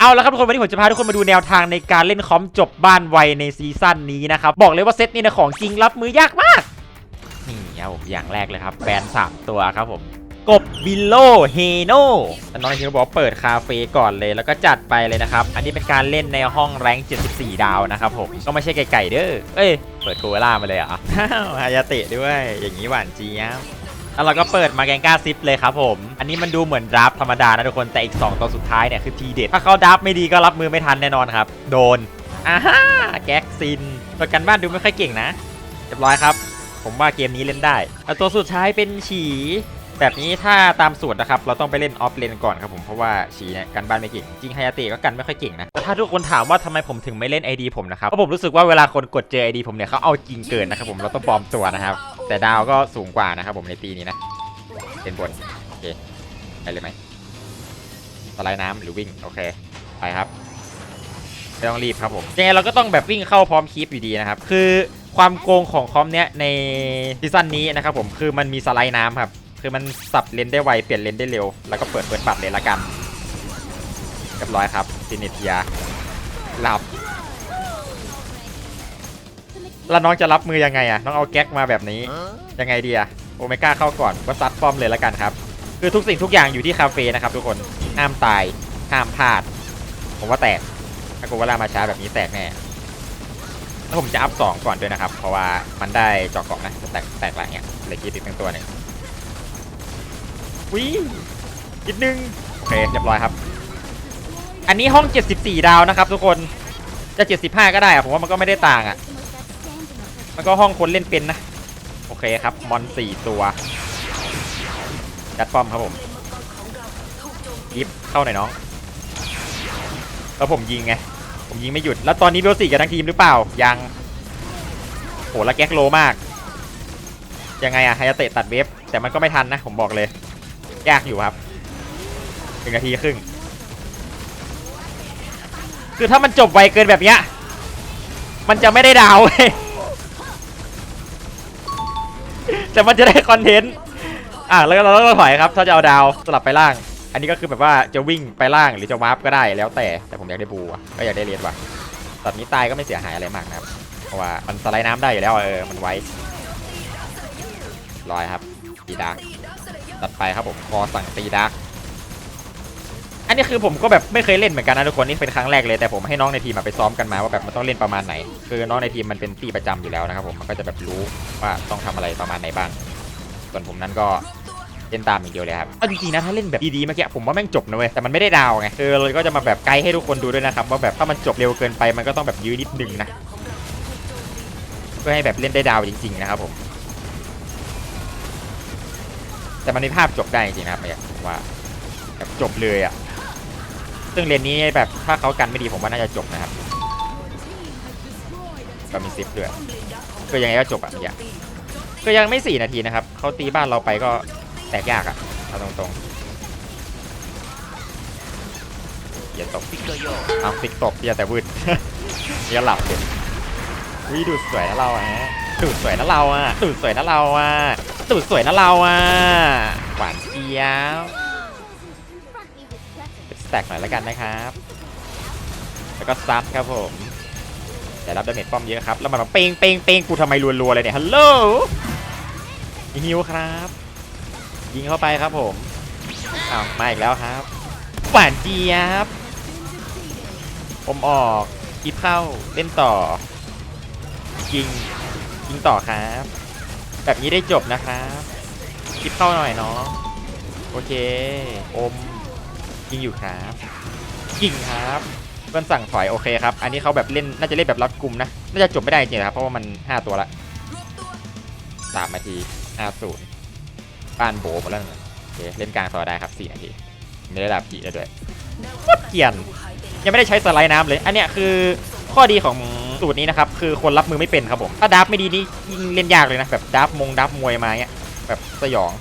เอาละครับทุกคนวันนี้ผมจะพาทุกคนมาดูแนวทางในการเล่นคอมจบบ้านไวในซีซั่นนี้นะครับ บอกเลยว่าเซตนี้นะของจริงรับมือยากมาก นี่ครับผมอย่างแรกเลยครับแบรนด์สามตัวครับผม กบบิลโลเฮโนน้องที่บอกเปิดคาเฟ่ก่อนเลยแล้วก็จัดไปเลยนะครับ อันนี้เป็นการเล่นในห้องแรงค์74 ดาวนะครับผม ก็ไม่ใช่ไก่ๆเด้อเอ้ย เปิดโคเวล่ามาเลยเหรอะอ้าวฮายาเตะด้วย อย่างนี้หวานเจี๊ยบ แล้วเราก็เปิดมาแกงก้าซิปเลยครับผม อันนี้มันดูเหมือนดราฟธรรมดานะทุกคนแต่อีก 2 ตัวสุดท้ายเนี่ยคือทีเด็ด ถ้าเขาดราฟไม่ดีก็รับมือไม่ทันแน่นอนครับ โดนอ่าฮ่าแก๊กซินตัวกันบ้านดูไม่ค่อยเก่งนะเรียบร้อยครับ ผมว่าเกมนี้เล่นได้แล้วตัวสุดท้ายเป็นฉีแบบนี้ถ้าตามสูตรนะครับ เราต้องไปเล่นออฟเลนก่อนครับผมเพราะว่าฉีเนี่ยกันบ้านไม่เก่ง จริงไฮยาเตะก็กันไม่ค่อยเก่งนะแต่ถ้าทุกคนถามว่าทำไมผมถึงไม่เล่น ID ผมนะครับเพราะผมรู้สึกว่าเวลาคนกดเจอ ID ผมเนี่ยเขาเอาจริงเกินนะครับผมเราต้องปลอมตัวนะครับ แต่ดาวก็สูงกว่านะครับผมในตีนี้นะเป็นบนโอเคไปเลยไหมสไลด์น้ำหรือวิ่งโอเคไปครับไม่ต้องรีบครับผมยังไงเราก็ต้องแบบวิ่งเข้าพร้อมคีปอยู่ดีนะครับ คือความโกงของคอมเนี้ยในซีซั่นนี้นะครับผมคือมันมีสไลด์น้ำครับ คือมันสับเลนได้ไว เปลี่ยนเลนได้เร็ว แล้วก็เปิดเปิดบัตรเลยละกันเรียบร้อยครับซินเนเทียหลับ แล้วน้องจะรับมือยังไงอะน้องเอาแก๊กมาแบบนี้ยังไงดีอะโอเมก้าเข้าก่อนก็ซัดป้อมเลยแล้วกันครับ คือทุกสิ่งทุกอย่างอยู่ที่คาเฟ่นะครับทุกคนห้ามตายห้ามพลาด ผมว่าแตกถ้ากูว่าลามาช้าแบบนี้แตกแน่แล้วผมจะอัพสองก่อนด้วยนะครับ เพราะว่ามันได้จอกเกาะนะแตกแตกหลังเนี่ยเลยคิดอีกทั้งตัวหนึ่งวิอีกนึงโอเคเรียบร้อยครับ อันนี้ห้อง 74 ดาวนะครับ ทุกคนจะ 75 ก็ได้อะผมว่ามันก็ไม่ได้ต่างอะ มันก็ห้องคนเล่นเป็นนะ โอเคครับ มอนสี่ตัวจัดป้อมครับผมยิบเข้าหน่อยน้องแล้วผมยิงไง ผมยิงไม่หยุด แล้วตอนนี้เบลสี่กันทั้งทีมหรือเปล่า ยังโหแล้วแก๊กโลมาก ยังไงอะไฮยาเตะตัดเวฟแต่มันก็ไม่ทันนะ ผมบอกเลย ยากอยู่ครับหนึ่งนาทีครึ่ง คือถ้ามันจบไวเกินแบบเนี้ย มันจะไม่ได้ดาวเว้ย แต่มันจะได้คอนเทนต์อะแล้วก็เราต้องถอยครับ ถ้าจะเอาดาวสลับไปล่าง อันนี้ก็คือแบบว่าจะวิ่งไปล่างหรือจะวาร์ปก็ได้แล้วแต่แต่ผมอยากได้บูอะก็อยากได้เลดว่ะตอนนี้ตายก็ไม่เสียหายอะไรมากนะครับเพราะว่ามันสไลด์น้ำได้อยู่แล้วเออมันไว้ลอยครับตีดาร์กตัดไปครับผมคอสั่งตีดาร์ก อันนี้คือผมก็แบบไม่เคยเล่นเหมือนกันนะทุกคนนี่เป็นครั้งแรกเลยแต่ผมให้น้องในทีมมาไปซ้อมกันมาว่าแบบมันต้องเล่นประมาณไหน คือน้องในทีมมันเป็นตีประจำอยู่แล้วนะครับผมมันก็จะแบบรู้ว่าต้องทำอะไรประมาณไหนบ้างส่วนผมนั้นก็เล่นตามอย่างเดียวเลยครับเอาจริงๆนะถ้าเล่นแบบดีๆเมื่อกี้ผมว่าแม่งจบนะเว้ยแต่มันไม่ได้ดาวไงเออเลยก็จะมาแบบไกด์ให้ทุกคนดูด้วยนะครับว่าแบบถ้ามันจบเร็วเกินไปมันก็ต้องแบบยื้อนิดนึงนะเพื่อให้แบบเล่นได้ดาวจริง ๆ นะครับผมแต่มันมีภาพจบได้จริงๆนะครับเนี่ยว่าแบบจบเลยอะ ซึ่งเลนนี้แบบถ้าเขากันไม่ดีผมว่าน่าจะจบนะครับ ก็มีซิปด้วยก็ยังไงก็จบอะเนี่ยก็ยังไม่สี่นาทีนะครับเขาตีบ้านเราไปก็แตกยากอะเอาตรงๆอย่าตกเอาฟิกตกอย่าแต่วืดอย่าหลับเด็ดวิดูสวยนะเราฮะดูสวยนะเราอะดูสวยนะเราอะดูสวยนะเราอะหวานเจี๊ยบส แตกหน่อยแล้วกันนะครับ แล้วก็ซัดครับผม แต่รับดาเมจป้อมเยอะครับ แล้วมันมาเปงเปงเปงกูทำไมรัวๆเลยเนี่ย ฮัลโหลฮิวครับ ยิงเข้าไปครับผม อ้าว มาอีกแล้วครับหวานเจี๊ยบผมออกคิดเข้าเล่นต่อ ยิง ยิงต่อครับ แบบนี้ได้จบนะครับคิดเข้าหน่อยเนาะ โอเค อม ยิงอยู่ครับยิงครับเพื่อนสั่งถอยโอเคครับ อันนี้เขาแบบเล่นน่าจะเล่นแบบรัดกลุ่มนะ น่าจะจบไม่ได้จริงครับ เพราะว่ามัน 5 ตัวละสามนาทีห้าศูนย์บ้านโบหมดแล้วนะโอเคเล่นกลางต่อได้ครับ4นาทีไม่ได้ดับผีได้ด้วยโคตรเกียนยังไม่ได้ใช้สไลด์น้ำเลย อันเนี้ยคือข้อดีของสูตรนี้นะครับ คือคนรับมือไม่เป็นครับผม ถ้าดับไม่ดีนี่ยิงเล่นยากเลยนะ แบบดับมงดับมวยมาเนี้ยแบบสยอง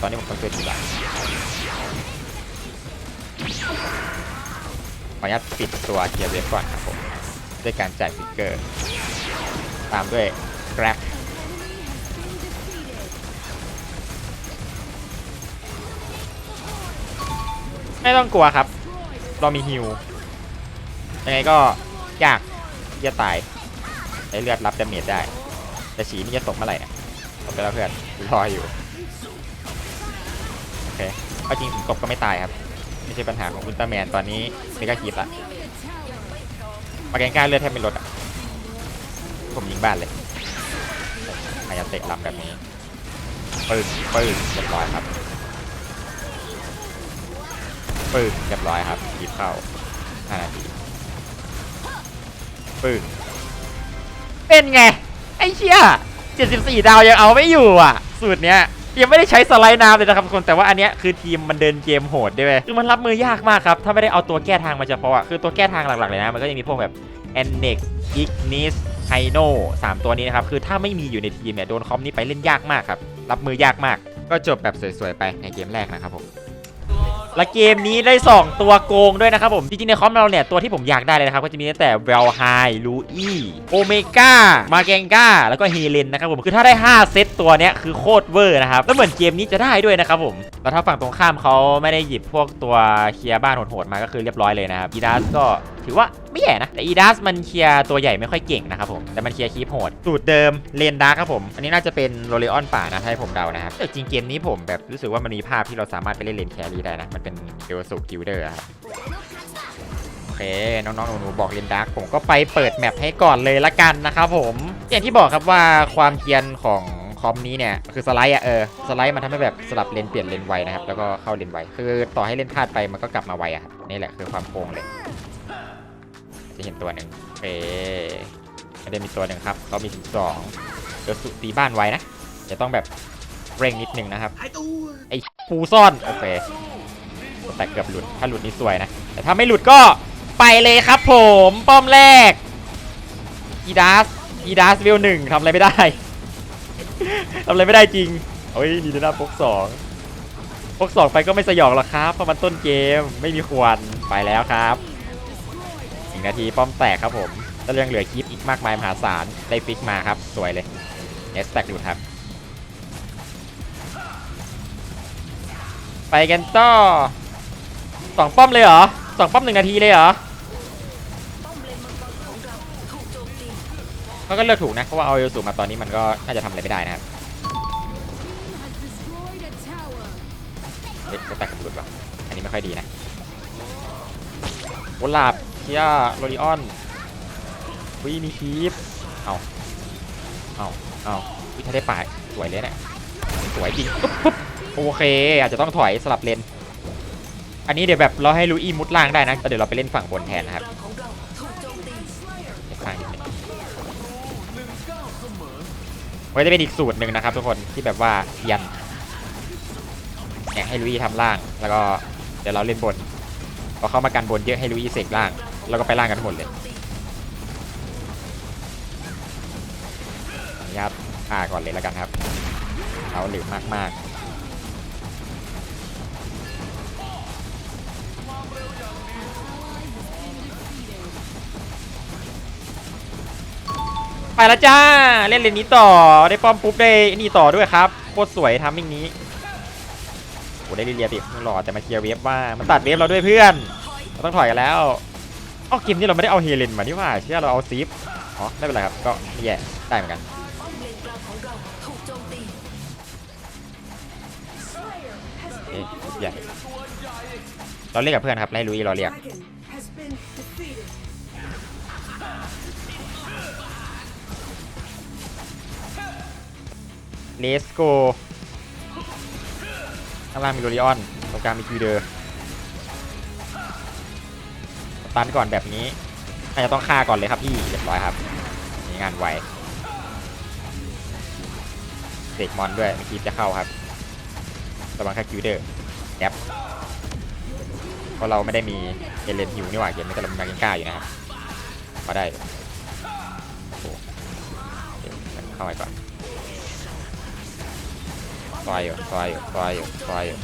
ตอนนี้ผมต้องช่วยทีหลัง ขออนุญาตปิดตัวเกียร์เวฟก่อนครับผม ด้วยการจ่ายฟิกเกอร์ ตามด้วย Grab ไม่ต้องกลัวครับ เรามีฮิวยังไงก็ยากที่จะตายใช้เลือดรับดาเมจได้ แต่ฉีนี่จะตกเมื่อไหร่นี่ยตกไปแล้วเพื่อนรออยู่ โอเคเอาจริงถึงตกก็ไม่ตายครับ ไม่ใช่ปัญหาของอุลตร้าแมนตอนนี้เมกาคีดละมาแกงก้าเลือดแทบไม่ลดอะ ผมยิงบ้านเลยมายาเตะรับแบบนี้ปึ้งปึ้งเรียบร้อยครับปึ้งเรียบร้อยครับหยิบเข้า5นาทีปึ้งเป็นไง ไอ้เชี่ย74 ดาวยังเอาไม่อยู่อะ สูตรเนี้ย ยังไม่ได้ใช้สไลด์น้ำเลยนะครับทุกคนแต่ว่าอันเนี้ยคือทีมมันเดินเกมโหดด้วยเวยคือมันรับมือยากมากครับถ้าไม่ได้เอาตัวแก้ทางมาเฉพาะอะคือตัวแก้ทางหลักๆเลยนะมันก็ยังมีพวกแบบ e n n e x Ignis h y n o สามตัวนี้นะครับ คือถ้าไม่มีอยู่ในทีมเนี่ย โดนคอมนี้ไปเล่นยากมากครับ รับมือยากมาก ก็จบแบบสวยๆ ไปในเกมแรกนะครับผม และเกมนี้ได้ 2 ตัวโกงด้วยนะครับผม จริงๆ ในคอมเราเนี่ย ตัวที่ผมอยากได้เลยนะครับ ก็จะมีตั้งแต่เวลไฮลูอี้โอเมก้ามาแกงก้าแล้วก็เฮเลนนะครับผม คือถ้าได้ 5 เซตตัวเนี้ยคือโคตรเวอร์นะครับ แล้วเหมือนเกมนี้จะได้ด้วยนะครับผมแล้วถ้าฝั่งตรงข้ามเขาไม่ได้หยิบพวกตัวเคลียร์บ้านโหดๆมาก็คือเรียบร้อยเลยนะครับกีดัสก็ ถือว่าไม่แย่นะ แต่อีดัสมันเคลียร์ตัวใหญ่ไม่ค่อยเก่งนะครับผม แต่มันเคลียร์คีปโหดสูตรเดิมเลนดาร์ครับผม อันนี้น่าจะเป็นโรเลออนป่านะถ้าให้ผมเดานะครับแต่จริงเกมนี้ผมแบบรู้สึกว่ามันมีภาพที่เราสามารถไปเล่นเลนแครี่ได้นะ มันเป็นเดวสุกิลเดอร์ครับโอเคน้องๆหนูๆบอกเลนดาร์กผมก็ไปเปิดแมปให้ก่อนเลยละกันนะครับผม อย่างที่บอกครับว่าความเกรียนของคอมนี้เนี่ย คือสไลด์อะเออสไลด์มันทำให้แบบสลับเลนเปลี่ยนเลนไวนะครับ แล้วก็เข้าเลนไวคือต่อให้เลนพลาดไปมันก็กลับมาไวอะครับนี่แหละคือความโกงเลย จะเห็นตัวหนึ่งโอเคไม่ได้มีตัวหนึ่งครับเรามีถึงสองเดี๋ยวสุตีบ้านไว้นะจะต้องแบบเร่งนิดนึงนะครับ ไอ้ฟูซ่อนโอเคแต่เกือบหลุดถ้าหลุดนี่สวยนะ แต่ถ้าไม่หลุดก็ไปเลยครับผมป้อมแรกอีดาสอีดาสเวลหนึ่งทำอะไรไม่ได้ทำอะไรไม่ได้จริงเฮ้ยดีนะพกสองพกสองไปก็ไม่สยองหรอกครับเพราะมันต้นเกมไม่มีควรไปแล้วครับ นึ่งนาทีป้อมแตกครับผมแล้วยังเหลือคลิปอีกมากมายมหาศาลได้ฟิกมาครับ สวยเลยเอสแตกดูครับ ไปกันต่อสองป้อมเลยเหรอสองป้อมหนึ่งนาทีเลยเหรอเขาก็เลือกถูกนะเพราะว่าเอาเอลสูมาตอนนี้มันก็น่าจะทำอะไรไม่ได้นะครับเฮ้ยจะแตกกับหลุดว่ะอันนี้ไม่ค่อยดีนะโอลาบ คียโรลิออนวิมีคีฟเอาเอาเอาวิถ้าได้ป่าสวยเลยเนี่ยสวยจริงโอเค อาจจะต้องถอยสลับเลน อันนี้เดี๋ยวแบบเราให้ลูอี้มุดล่างได้นะแต่เดี๋ยวเราไปเล่นฝั่งบนแทนนะครับเดี๋ยวข้างนิดนึงไว้จะเป็นอีกสูตรหนึ่งนะครับทุกคนที่แบบว่ายันเนี่ยให้ลุยทำล่าง แล้วก็เดี๋ยวเราเล่นบนพอเข้ามากันบนเยอะให้ลุยเสกล่าง แล้วก็ไปล่างกันหมดเลยอนุญาตฆ่าก่อนเลยแล้วกันครับเอาหลิวมากๆไปแล้วจ้า เล่นเลนนี้ต่อได้ป้อมปุ๊บได้นี่ต่อด้วยครับโคตรสวยทามมิ่งนี้โอ้ได้ลิเลียติมันหล่อแต่มาเคลียร์เวฟว่ามันตัดเวฟเราด้วยเพื่อนเราต้องถอยกันแล้ว เอ้าเกมนี้เราไม่ได้เอาเฮเลนมานี่ว่าเชื่อเราเอาซีฟอ๋อไม่เป็นไรครับก็แย่ได้เหมือนกันเอ๊ะใหญ่เราเรียกกับเพื่อนครับไล่ลุยเราเรียกเลสโกข้างล่างมีโรลิออนตรงกลางมีคิวเดอร์ ตันก่อนแบบนี้น่าจะต้องฆ่าก่อนเลยครับพี่เรียบร้อยครับมีงานไวเด็กมอนด้วยเมื่อกี้จะเข้าครับระวังแค่คิวเดอร์แอปเพราะเราไม่ได้มีเอเลนฮิวนี่หว่าเกมนี้แต่เรามีมาเกนก้าอยู่นะครับมาได้โอ้โหเดี๋ยวเข้าไปก่อนซอยอยู่ซอยอยู่ซอยอยู่ซอยอยู่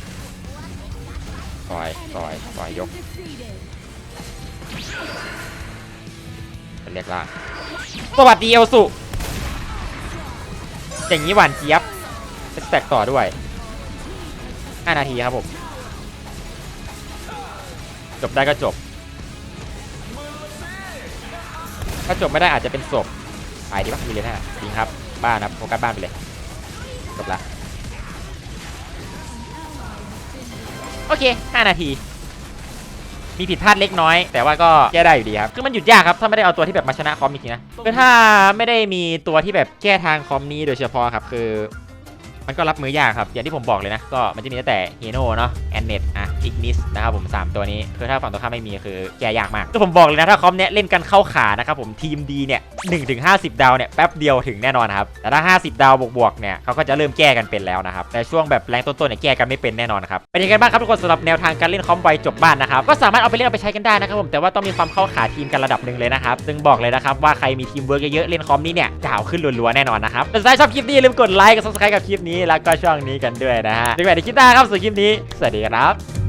ซอยซอยซอยยก เรียกล่าสวัสดีเอลสุอย่างนี้หวานเจี๊ยบแตกต่อด้วย5นาทีครับผม จบได้ก็จบ ถ้าจบไม่ได้อาจจะเป็นศพไปดีป่ะมีเลยนะจริงครับ บ้านนะโฟกัสบ้านไปเลย จบละ โอเค 5 นาที มีผิดพลาดเล็กน้อย แต่ว่าก็แก้ได้อยู่ดีครับคือมันหยุดยากครับถ้าไม่ได้เอาตัวที่แบบมาชนะคอมจริงๆนะคือถ้าไม่ได้มีตัวที่แบบแก้ทางคอมนี้โดยเฉพาะครับคือ มันก็รับมือยากครับ อย่างที่ผมบอกเลยนะ ก็มันจะมีตั้งแต่ฮีโน่เนาะแอนเนตอะอิกนิสนะครับผม 3 ตัวนี้ คือถ้าฝั่งตัวข้ามไม่มีคือแก้ยากมากก็ผมบอกเลยนะถ้าคอมเนี้ยเล่นกันเข้าขานะครับผมทีมดีเนี่ย1ถึง50ดาวเนี่ยแป๊บเดียวถึงแน่นอนครับ แต่ถ้า50ดาวบวกๆเนี่ยเขาก็จะเริ่มแก้กันเป็นแล้วนะครับแต่ช่วงแบบแรงต้นๆเนี่ยแก้กันไม่เป็นแน่นอนครับเป็นยังไงบ้างครับทุกคนสำหรับแนวทางการเล่นคอมไวจบบ้านนะครับก็สามารถเอาไปเล่นเอาไปใช้กันได้นะครับผมแต่ว่าต้องมีความเข้าขาทีมกันระดับหนึ่งเลยนะครับซึ่งบอกเลยนะครับว่าใครมีทีมเวิร์กเยอะๆเล่นคอมนี้เนี่ยจะเอาขึ้นรัวๆแน่นอนนะครับแต่ถ้าชอบคลิปนี้อย่าลืมกดไลค์กด subscribe กับคลิปนี้แล้วก็ช่องนี้กันด้วยนะฮะถึงแม้ในคลิปหน้าครับส่วนคลิปนี้ สวัสดีครับ